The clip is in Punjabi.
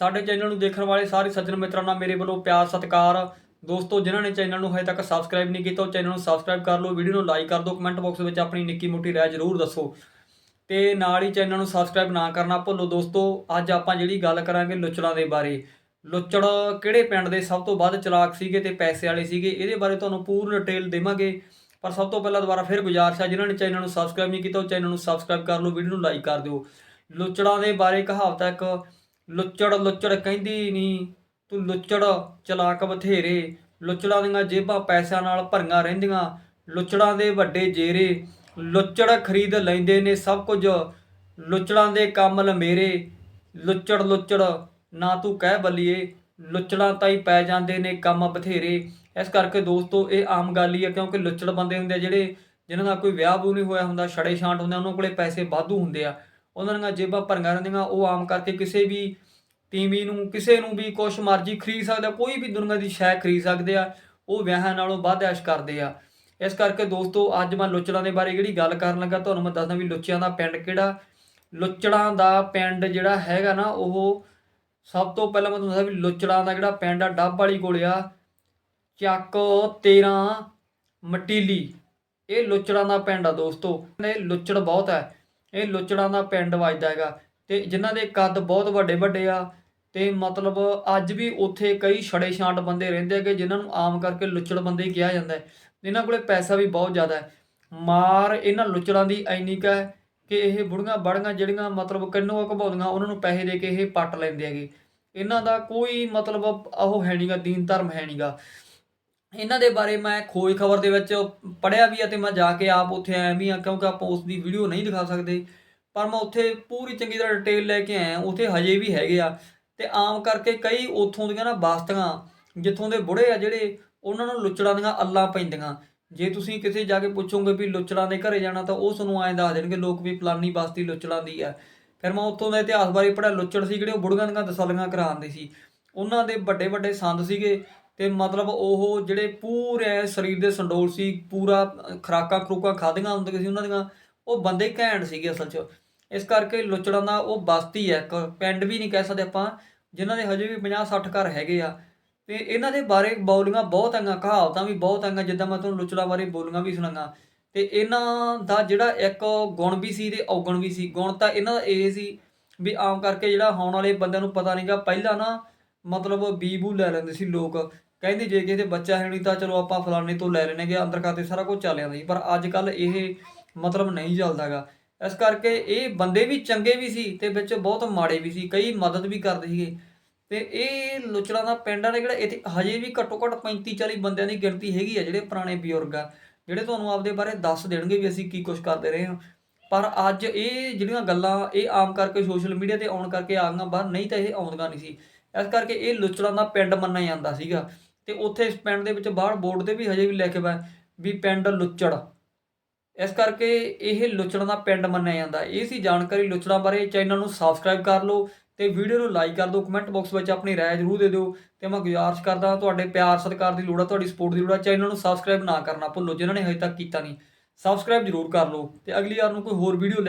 ਸਾਡੇ ਚੈਨਲ ਨੂੰ ਦੇਖਣ ਵਾਲੇ ਸਾਰੇ ਸੱਜਣ ਮਿੱਤਰਾਂ ਨਾਲ ਮੇਰੇ ਵੱਲੋਂ ਪਿਆਰ, ਸਤਿਕਾਰ। ਦੋਸਤੋ, ਜਿਨ੍ਹਾਂ ਨੇ ਚੈਨਲ ਨੂੰ ਹਜੇ ਤੱਕ ਸਬਸਕ੍ਰਾਈਬ ਨਹੀਂ ਕੀਤਾ, ਉਹ ਚੈਨਲ ਨੂੰ ਸਬਸਕ੍ਰਾਈਬ ਕਰ ਲਓ, ਵੀਡੀਓ ਨੂੰ ਲਾਈਕ ਕਰ ਦਿਓ ਕਮੈਂਟ ਬਾਕਸ ਵਿੱਚ ਆਪਣੀ ਨਿੱਕੀ ਮੋਟੀ ਰਾਏ ਜ਼ਰੂਰ ਦੱਸੋ। ਤੇ ਨਾਲ ਹੀ ਚੈਨਲ ਨੂੰ ਸਬਸਕ੍ਰਾਈਬ ਨਾ ਕਰਨਾ ਭੁੱਲੋ ਦੋਸਤੋ, ਅੱਜ ਆਪਾਂ ਜਿਹੜੀ ਗੱਲ ਕਰਾਂਗੇ ਲੁੱਚੜਾਂ ਦੇ ਬਾਰੇ। ਲੁੱਚੜ ਕਿਹੜੇ ਪਿੰਡ ਦੇ? ਸਭ ਤੋਂ ਵੱਧ ਚਲਾਕ ਸੀਗੇ ਤੇ ਪੈਸੇ ਵਾਲੇ ਸੀਗੇ, ਇਹਦੇ ਬਾਰੇ ਤੁਹਾਨੂੰ ਪੂਰਨ ਡਿਟੇਲ ਦੇਵਾਂਗੇ। ਪਰ ਸਭ ਤੋਂ ਪਹਿਲਾਂ ਦੁਬਾਰਾ ਫਿਰ ਗੁਜ਼ਾਰਿਸ਼ ਹੈ ਜਿਨ੍ਹਾਂ ਨੇ ਚੈਨਲ ਨੂੰ ਸਬਸਕ੍ਰਾਈਬ ਨਹੀਂ ਕੀਤਾ, ਉਹ ਚੈਨਲ ਨੂੰ ਸਬਸਕ੍ਰਾਈਬ ਕਰ ਲਓ, ਵੀਡੀਓ ਨੂੰ ਲਾਈਕ ਕਰ ਦਿਓ। ਲੁੱਚੜਾਂ ਦੇ ਬਾਰੇ ਕਹਾਵਤ ਇੱਕ ਲੁੱਚੜ ਲੁੱਚੜ ਕਹਿੰਦੀ ਨਹੀਂ, ਤੂੰ ਲੁੱਚੜ ਚਲਾਕ ਬਥੇਰੇ, ਲੁੱਚੜਾਂ ਦੀਆਂ ਜੇਬਾਂ ਪੈਸਿਆਂ ਨਾਲ ਭਰੀਆਂ ਰਹਿੰਦੀਆਂ, ਲੁੱਚੜਾਂ ਦੇ ਵੱਡੇ ਜੇਰੇ, ਲੁੱਚੜ ਖਰੀਦ ਲੈਂਦੇ ਨੇ ਸਭ ਕੁਝ, ਲੁੱਚੜਾਂ ਦੇ ਕੰਮ ਲਮੇਰੇ, ਲੁੱਚੜ ਲੁੱਚੜ, ਨਾ ਤੂੰ ਕਹਿ ਬੱਲੀਏ, ਲੁੱਚੜਾਂ ਤਾਂ ਹੀ ਪੈ ਜਾਂਦੇ ਨੇ ਕੰਮ ਬਥੇਰੇ। ਇਸ ਕਰਕੇ ਦੋਸਤੋ, ਇਹ ਆਮ ਗੱਲ ਹੀ ਹੈ ਕਿਉਂਕਿ ਲੁੱਚੜ ਬੰਦੇ ਹੁੰਦੇ ਆ ਜਿਹੜੇ, ਜਿਨ੍ਹਾਂ ਦਾ ਕੋਈ ਵਿਆਹ ਬੂ ਨਹੀਂ ਹੋਇਆ ਹੁੰਦਾ ਛੜੇ ਛਾਂਟ ਹੁੰਦੇ ਉਹਨਾਂ ਕੋਲੇ ਪੈਸੇ ਵਾਧੂ ਹੁੰਦੇ ਆ। ਉਹਨਾਂ ਦੀਆਂ ਜੇਬਾਂ ਭਰੀਆਂ ਰਹਿੰਦੀਆਂ, ਉਹ ਆਮ ਕਰਕੇ ਕਿਸੇ ਵੀ ਟੀਵੀ ਨੂੰ, ਕਿਸੇ ਨੂੰ ਵੀ ਕੁਛ ਮਰਜ਼ੀ ਖਰੀਦ ਸਕਦਾ ਕੋਈ ਵੀ ਦੁਨੀਆ ਦੀ ਸ਼ੈ ਖਰੀਦ ਸਕਦੇ ਆ, ਉਹ ਵਿਆਹਾਂ ਨਾਲੋਂ ਵੱਧ ਐਸ਼ ਕਰਦੇ ਆ। ਇਸ ਕਰਕੇ ਦੋਸਤੋ, ਅੱਜ ਮੈਂ ਲੁੱਚੜਾਂ ਦੇ ਬਾਰੇ ਜਿਹੜੀ ਗੱਲ ਕਰਨ ਲੱਗਾ, ਤੁਹਾਨੂੰ ਮੈਂ ਦੱਸਦਾ ਵੀ ਲੁੱਚਿਆਂ ਦਾ ਪਿੰਡ ਕਿਹੜਾ? ਲੁੱਚੜਾਂ ਦਾ ਪਿੰਡ ਜਿਹੜਾ ਹੈਗਾ ਨਾ, ਉਹ ਸਭ ਤੋਂ ਪਹਿਲਾਂ ਮੈਂ ਤੁਹਾਨੂੰ ਦੱਸਦਾ ਵੀ ਲੁੱਚੜਾਂ ਦਾ ਜਿਹੜਾ ਪਿੰਡ ਆ, ਡੱਬ ਵਾਲੀ ਕੋਲ ਆ, ਚੱਕ 13 ਮਟੀਲੀ। ਇਹ ਲੁੱਚੜਾਂ ਦਾ ਪਿੰਡ ਆ ਦੋਸਤੋ, ਇਹ ਲੁੱਚੜ ਬਹੁਤ ਹੈ। ਇਹ ਲੁੱਚੜਾਂ ਦਾ ਪਿੰਡ ਵੱਜਦਾ ਹੈਗਾ ਤੇ ਜਿਨ੍ਹਾਂ ਦੇ ਕੱਦ ਬਹੁਤ ਵੱਡੇ ਵੱਡੇ ਆ ਤੇ ਮਤਲਬ ਅੱਜ ਵੀ ਉੱਥੇ ਕਈ ਛੜੇ ਛਾਂਟ ਬੰਦੇ ਰਹਿੰਦੇ ਹੈਗੇ, ਜਿਨ੍ਹਾਂ ਨੂੰ ਆਮ ਕਰਕੇ ਲੁੱਚੜ ਬੰਦੇ ਹੀ ਕਿਹਾ ਜਾਂਦਾ ਹੈ। ਇਹਨਾਂ ਕੋਲੇ ਪੈਸਾ ਵੀ ਬਹੁਤ ਜ਼ਿਆਦਾ ਹੈ। ਮਾਰ ਇਹਨਾਂ ਲੁੱਚੜਾਂ ਦੀ ਐਨੀ ਕੁ ਹੈ ਕਿ ਇਹ ਬੁੜੀਆਂ ਬੜੀਆਂ ਜਿਹੜੀਆਂ ਮਤਲਬ ਕਿੰਨੂ ਘਬਾਉਂਦੀਆਂ ਉਹਨਾਂ ਨੂੰ ਪੈਸੇ ਦੇ ਕੇ ਇਹ ਪੱਟ ਲੈਂਦੇ ਹੈਗੇ। ਇਹਨਾਂ ਦਾ ਕੋਈ ਮਤਲਬ ਉਹ ਹੈ ਨਹੀਂਗਾ ਦੀਨ ਧਰਮ ਹੈ ਨਹੀਂਗਾ ਇਹਨਾਂ ਦੇ ਬਾਰੇ ਮੈਂ ਖੋਜ ਖਬਰ ਦੇ ਵਿੱਚ ਪੜਿਆ ਵੀ ਆ ਤੇ ਮੈਂ ਜਾ ਕੇ ਆਪ ਉੱਥੇ ਆਇਆ ਵੀ ਆ ਕਿਉਂਕਿ ਆਪਾਂ ਉਸ ਦੀ ਵੀਡੀਓ ਨਹੀਂ ਦਿਖਾ ਸਕਦੇ। ਪਰ ਮੈਂ ਉੱਥੇ ਪੂਰੀ ਚੰਗੀ ਤਰ੍ਹਾਂ ਡਿਟੇਲ ਲੈ ਕੇ ਆਇਆ, ਉੱਥੇ ਹਜੇ ਵੀ ਹੈਗੇ ਆ। ਤੇ ਆਮ ਕਰਕੇ ਕਈ ਉੱਥੋਂ ਦੀਆਂ ਨਾ ਬਸਤੀਆਂ, ਜਿੱਥੋਂ ਦੇ ਬੁੜੇ ਆ ਜਿਹੜੇ, ਉਹਨਾਂ ਨੂੰ ਲੁੱਚੜਾਂ ਦੀਆਂ ਅੱਲਾਂ ਪੈਂਦੀਆਂ। ਜੇ ਤੁਸੀਂ ਕਿਸੇ ਜਾ ਕੇ ਪੁੱਛੋਗੇ ਵੀ ਲੁੱਚੜਾਂ ਦੇ ਘਰੇ ਜਾਣਾ, ਤਾਂ ਉਹ ਤੁਹਾਨੂੰ ਐਂ ਦੱਸ ਦੇਣਗੇ, ਲੋਕ ਵੀ ਫਲਾਨੀ ਬਸਤੀ ਲੁੱਚੜਾਂ ਦੀ ਆ। ਫਿਰ ਮੈਂ ਉੱਥੋਂ ਦਾ ਇਤਿਹਾਸ ਬਾਰੇ ਪੜਿਆ ਲੁੱਚੜ ਸੀ ਜਿਹੜੇ ਉਹ ਬੁੜਗਾਂ ਦੀਆਂ ਦਸਲੀਆਂ ਕਰਾਉਂਦੇ ਸੀ। ਉਹਨਾਂ ਦੇ ਵੱਡੇ ਵੱਡੇ ਸੰਦ ਸੀਗੇ ਤੇ ਮਤਲਬ ਉਹ ਜਿਹੜੇ ਪੂਰੇ ਸਰੀਰ ਦੇ ਸੰਡੋਲ ਸੀ, ਪੂਰਾ ਖਰਾਕਾਂ ਖਰੂਕਾਂ ਖਾਧੀਆਂ ਹੁੰਦੀਆਂ ਸੀ ਉਹਨਾਂ ਦੀਆਂ, ਉਹ ਬੰਦੇ ਘੈਂਟ ਸੀਗੇ ਅਸਲ 'ਚ। ਇਸ ਕਰਕੇ ਲੁੱਚੜਾਂ ਦਾ ਉਹ ਬਸਤੀ ਹੈ, ਇੱਕ ਪਿੰਡ ਵੀ ਨਹੀਂ ਕਹਿ ਸਕਦੇ ਆਪਾਂ, ਜਿਨ੍ਹਾਂ ਦੇ ਹਜੇ ਵੀ 50 60 ਘਰ ਹੈਗੇ ਆ। ਤੇ ਇਹਨਾਂ ਦੇ ਬਾਰੇ ਬੋਲੀਆਂ ਬਹੁਤ ਆਈਆਂ ਕਹਾਵਤਾਂ ਵੀ ਬਹੁਤ ਆਈਆਂ ਜਿੱਦਾਂ ਮੈਂ ਤੁਹਾਨੂੰ ਲੁੱਚੜਾਂ ਬਾਰੇ ਬੋਲੀਆਂ ਵੀ ਸੁਣਾਂਗਾ। ਤੇ ਇਹਨਾਂ ਦਾ ਜਿਹੜਾ ਇੱਕ ਗੁਣ ਵੀ ਸੀ ਤੇ ਔਗਣ ਵੀ ਸੀ, ਗੁਣ ਤਾਂ ਇਹਨਾਂ ਦਾ ਇਹ ਸੀ ਵੀ ਆਮ ਕਰਕੇ ਜਿਹੜਾ ਆਉਣ ਵਾਲੇ ਬੰਦਿਆਂ ਨੂੰ ਪਤਾ ਨਹੀਂਗਾ ਪਹਿਲਾਂ ਨਾ ਮਤਲਬ ਬੀਬੂ ਲੈ ਲੈਂਦੇ ਸੀ ਲੋਕ। ਕਹਿੰਦੇ ਜੇ ਕਿਸੇ ਦੇ ਬੱਚਾ ਹੈ ਨਹੀਂ ਤਾਂ ਚਲੋ ਆਪਾਂ ਫਲਾਣੇ ਤੋਂ ਲੈ ਲੈਣਗੇ, ਅੰਦਰ ਖਾਤੇ ਸਾਰਾ ਕੁਝ ਚੱਲ ਜਾਂਦਾ ਸੀ ਪਰ ਅੱਜ ਕੱਲ ਇਹ ਮਤਲਬ ਨਹੀਂ ਚੱਲਦਾਗਾ ਇਸ ਕਰਕੇ ਇਹ ਬੰਦੇ ਵੀ ਚੰਗੇ ਵੀ ਸੀ ਤੇ ਵਿੱਚ ਬਹੁਤ ਮਾੜੇ ਵੀ ਸੀ, ਕਈ ਮਦਦ ਵੀ ਕਰਦੇ ਸੀਗੇ। ਤੇ ਇਹ ਲੁਚੜਾਂ ਦਾ ਪਿੰਡ ਆ ਜਿਹੜਾ ਇੱਥੇ ਹਜੇ ਵੀ ਘੱਟੋ ਘੱਟ 35 40 ਬੰਦਿਆਂ ਦੀ ਗਿਣਤੀ ਹੈਗੀ ਆ ਜਿਹੜੇ ਪੁਰਾਣੇ ਬਜ਼ੁਰਗ ਆ, ਜਿਹੜੇ ਤੁਹਾਨੂੰ ਆਪਦੇ ਬਾਰੇ ਦੱਸ ਦੇਣਗੇ ਵੀ ਅਸੀਂ ਕੀ ਕੁਝ ਕਰਦੇ ਰਹੇ ਹਾਂ। ਪਰ ਅੱਜ ਇਹ ਜਿਹੜੀਆਂ ਗੱਲਾਂ, ਇਹ ਆਮ ਕਰਕੇ ਸੋਸ਼ਲ ਮੀਡੀਆ ਤੇ ਆਉਣ ਕਰਕੇ ਆ ਬਾਹਰ ਨਹੀਂ ਤਾਂ ਇਹ ਆਉਂਦੀਆਂ ਨਹੀਂ ਸੀ। ਇਸ ਕਰਕੇ ਇਹ ਲੁਚੜਾਂ ਦਾ ਪਿੰਡ ਮੰਨਿਆ ਜਾਂਦਾ ਸੀਗਾ। ਤੇ ਉੱਥੇ ਇਸ ਪਿੰਡ ਦੇ ਵਿੱਚ ਬਾਹਰ ਬੋਰਡ ਤੇ ਵੀ ਹਜੇ ਵੀ ਲਿਖਿਆ ਹੋਇਆ ਵੀ ਪਿੰਡ ਲੁੱਚੜ। ਇਸ ਕਰਕੇ ਇਹ ਲੁੱਚੜਾਂ ਦਾ ਪਿੰਡ ਮੰਨਿਆ ਜਾਂਦਾ। ਇਹ ਸੀ ਜਾਣਕਾਰੀ ਲੁੱਚੜਾਂ ਬਾਰੇ। ਚੈਨਲ ਨੂੰ ਸਬਸਕ੍ਰਾਈਬ ਕਰ ਲਓ ਤੇ ਵੀਡੀਓ ਨੂੰ ਲਾਈਕ ਕਰ ਦਿਓ। ਕਮੈਂਟ ਬਾਕਸ ਵਿੱਚ ਆਪਣੀ ਰਾਏ ਜ਼ਰੂਰ ਦੇ ਦਿਓ ਤੇ ਮੈਂ ਗੁਜ਼ਾਰਿਸ਼ ਕਰਦਾ ਤੁਹਾਡੇ ਪਿਆਰ, ਸਤਿਕਾਰ ਦੀ ਲੋੜ ਹੈ ਤੁਹਾਡੀ ਸਪੋਰਟ ਦੀ ਲੋੜ ਹੈ ਚੈਨਲ ਨੂੰ ਸਬਸਕ੍ਰਾਈਬ ਨਾ ਕਰਨਾ ਭੁੱਲੋ, ਜਿਨ੍ਹਾਂ ਨੇ ਹਜੇ ਤੱਕ ਕੀਤਾ ਨਹੀਂ। ਸਬਸਕ੍ਰਾਈਬ ਜ਼ਰੂਰ ਕਰ ਲਓ ਤੇ ਅਗਲੀ ਵਾਰ ਨੂੰ ਕੋਈ ਹੋਰ ਵੀਡੀਓ